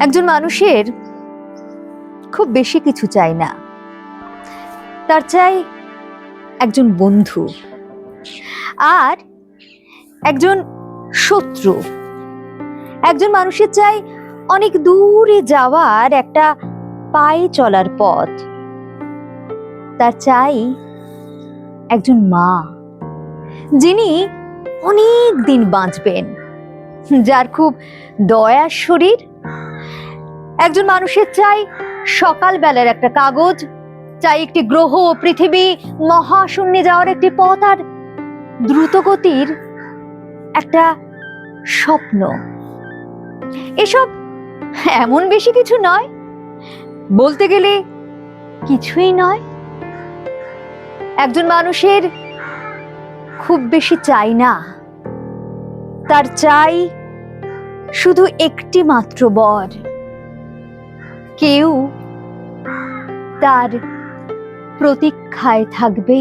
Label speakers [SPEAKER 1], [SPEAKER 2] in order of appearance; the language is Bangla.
[SPEAKER 1] একজন মানুষের খুব বেশি কিছু চাই না। তার চাই একজন বন্ধু আর একজন শত্রু। একজন মানুষের চাই অনেক দূরে যাওয়ার একটা পায়ে চলার পথ। তার চাই একজন মা, যিনি অনেক দিন বাঁচবেন, যার খুব দয়ার শরীর একজন মানুষের চাই সকালবেলার একটা কাগজ, চাই একটি গ্রহ পৃথিবী, মহাশূন্যে যাওয়ার একটি পথ, আর দ্রুতগতির একটা স্বপ্ন। এসব এমন বেশি কিছু নয়, বলতে গেলে কিছুই নয়। একজন মানুষের খুব বেশি চাই না। তার চাই শুধু একটি মাত্র বর। কেউ তার প্রতীক্ষায় থাকবে।